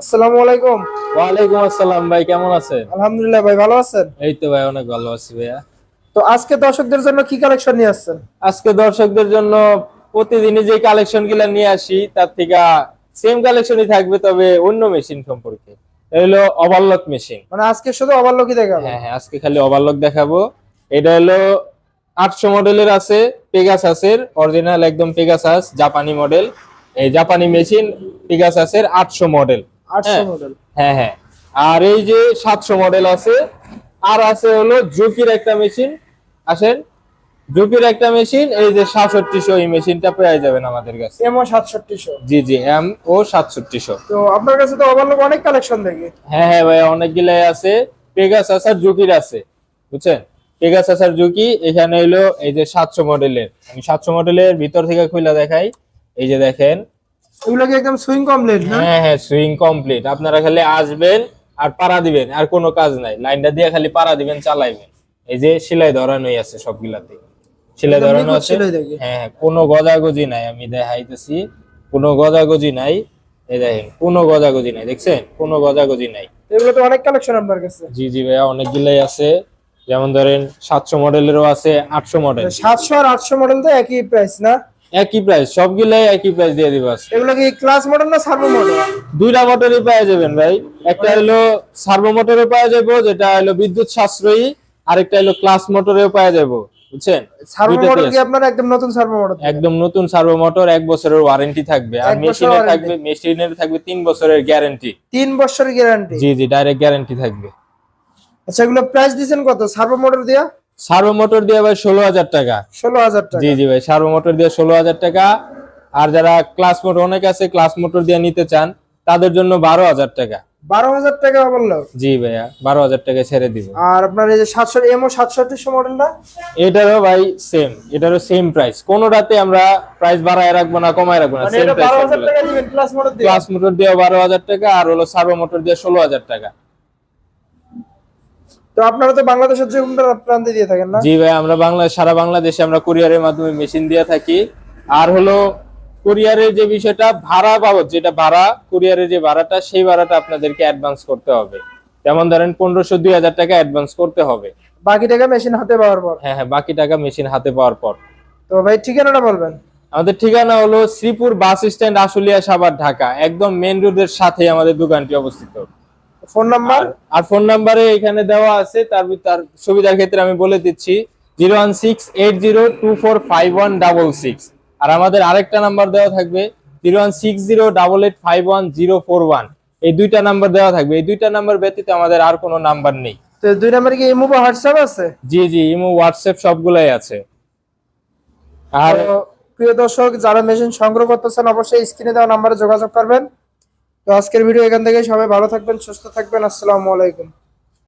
আসসালামু আলাইকুম। ওয়ালাইকুম আসসালাম ভাই কেমন আছেন? আলহামদুলিল্লাহ ভাই ভালো আছেন? এই তো ভাই অনেক ভালো আছি ভাইয়া। তো আজকে দর্শকদের জন্য কি কালেকশন নিয়ে আসছেন? আজকে দর্শকদের জন্য প্রতিদিনই যে কালেকশনগুলা নিয়ে আসি তার থেকে সেম কালেকশনই থাকবে তবে অন্য মেশিন সম্পর্কে। হলো ওভারলক মেশিন মানে আজকে শুধু অবাল্যকি দেখাবো? হ্যাঁ হ্যাঁ আজকে খালি ওভারলক দেখাবো। এটা হলো আটশো মডেলের আছে পেগাসাসের অরিজিনাল একদম পেগাসাস জাপানি মডেল এই জাপানি মেশিন পেগাসাসের আটশো মডেল হ্যাঁ। মডেল হ্যাঁ হ্যাঁ। আর এই যে সাতশো মডেল আছে আর আছে হলো জুকির একটা মেশিন আসেন জুকির একটা মেশিন এই যে সাতষট্টিশো এই মেশিনটা পেয়ে যাবেন আমাদের কাছে। এমও সাতষট্টিশো। জি জি এম ও সাতষট্টিশো। তো আপনার কাছে তো অবাল্যক অনেক কালেকশন দেখি। হ্যাঁ হ্যাঁ ভাই অনেকগুলাই আছে। পেগাসাস আর জুকির আছে বুঝছেন? পেগাসাস আর জুকি এখানে হলো এই যে সাতশো মডেলের আমি সাতশো মডেলের ভিতর থেকে খুলে দেখাই। এই যে দেখেন এগুলো কি একদম সুইং কমপ্লিট না? হ্যাঁ হ্যাঁ সুইং কমপ্লিট আপনারা খালি আসবেন আর পাড়া দিবেন আর কোনো কাজ নাই। লাইনটা দিয়ে খালি পাড়া দিবেন চালাইবেন। এই যে সেলাই ধরানোই আছে সবগুলাতে। সেলাই ধরানো আছে। হ্যাঁ হ্যাঁ কোনো গজাগজি নাই আমি দেখাইতেছি। কোনো গজাগজি নাই। এই দেখেন কোনো গজাগজি নাই দেখছেন? কোনো গজাগজি নাই। এগুলো তো অনেক কালেকশন আপনার কাছে। জি জি ভাইয়া অনেকগুলাই আছে। যেমন ধরেন সাতশো মডেলেরও আছে আটশো মডেল সাতশো আর আটশো মডেল তো একই প্রাইস না? একই প্রাইস সবগুলাই একই প্রাইস দিয়ে দিব। এগুলো কি ক্লাস মডেল না সার্ভো মডেল দুইটা মোটরই পাওয়া যাবেন ভাই। একটা হলো সার্ভো মোটরে পাওয়া যাব যেটা হলো বিদ্যুৎ সাশ্রয়ী আরেকটা হলো ক্লাস মোটরেও পাওয়া যাব বুঝছেন? সার্ভো মডেল কি আপনার একদম নতুন সার্ভো মডেল একদম নতুন সার্ভো মোটর এক বছরের ওয়ারেন্টি থাকবে। আর মেশিনে থাকবে মেশিনের থাকবে তিন বছরের গ্যারান্টি তিন বছরের গ্যারান্টি জি জি ডাইরেক্ট গ্যারান্টি থাকবে। আচ্ছা এগুলো প্রাইস দিয়েছেন কত? সার্ভো মডেল দিয়া? সার্ভো মোটর দিয়ে ভাই ষোলো হাজার টাকা। ষোলো হাজার টাকা। জি জি ভাই সার্ভো মোটর দিয়ে ষোলো হাজার টাকা। আর যারা ক্লাস মোটর অনেক আছে ক্লাস মোটর দিয়ে নিতে চান তাদের জন্য বারো হাজার টাকা। বারো হাজার টাকা বলল জি ভাইয়া বারো হাজার টাকা ছেড়ে দিব। আর আপনার এই যে সাতশো এমও সাতষট্টিশো মডেলটা? এটারও ভাই সেম এটারও সেম প্রাইস কোনোটাতে আমরা প্রাইস বাড়ায় রাখব না কমায় রাখব না সেম প্রাইস টাকা দিবেন ক্লাস মডেল দিয়ে। ক্লাস মোটর দিয়ে বারো হাজার টাকা আর হলো সার্ভো মোটর দিয়ে ষোলো হাজার টাকা। তো আপনারা তো বাংলাদেশের যে প্রান্তে দিয়ে থাকেন না? জি ভাই আমরা বাংলা সারা বাংলাদেশে আমরা কুরিয়ারের মাধ্যমে মেশিন দিয়ে থাকি। আর হলো কুরিয়ারের যে বিষয়টা ভাড়া বাবদ যেটা ভাড়া কুরিয়ারের যে ভাড়াটা সেই ভাড়াটা আপনাদেরকে অ্যাডভান্স করতে হবে। যেমন ধরেন পনেরোশো দুই হাজার টাকা অ্যাডভান্স করতে হবে। বাকি টাকা মেশিন হাতে পাওয়ার পর? হ্যাঁ হ্যাঁ বাকি টাকা মেশিন হাতে পাওয়ার পর। তো ভাই ঠিকানাটা বলবেন? আমাদের ঠিকানা হলো শ্রীপুর বাস স্ট্যান্ড আশুলিয়া সাভার ঢাকা। একদম মেন রোডের সাথে আমাদের দোকানটি অবস্থিত। Phone number? আর- ফোন নাম্বারে এখানে দেওয়া আছে তার তার সুবিধার ক্ষেত্রে আমি বলে দিচ্ছি zero one six eight zero two four five one double six. আর আমাদের আরেকটা নাম্বার দেওয়া থাকবে zero one six zero double eight five one zero four one. এই দুইটা নাম্বার দেওয়া থাকবে। এই দুইটা নাম্বার ব্যতীত আমাদের আর কোনো নাম্বার নেই। তো দুই নাম্বারে কি ইমো বা হোয়াটসঅ্যাপ আছে? জি জি ইমো হোয়াটসঅ্যাপ সবগুলাই আছে। আর প্রিয় দর্শক যারা মেশিন সংগ্রহ করতেছেন অবশ্যই স্ক্রিনে দেওয়া নাম্বারে যোগাযোগ করবেন। তো আজকের ভিডিও এখান থেকে। সবাই ভালো থাকবেন সুস্থ থাকবেন। আসসালামু আলাইকুম।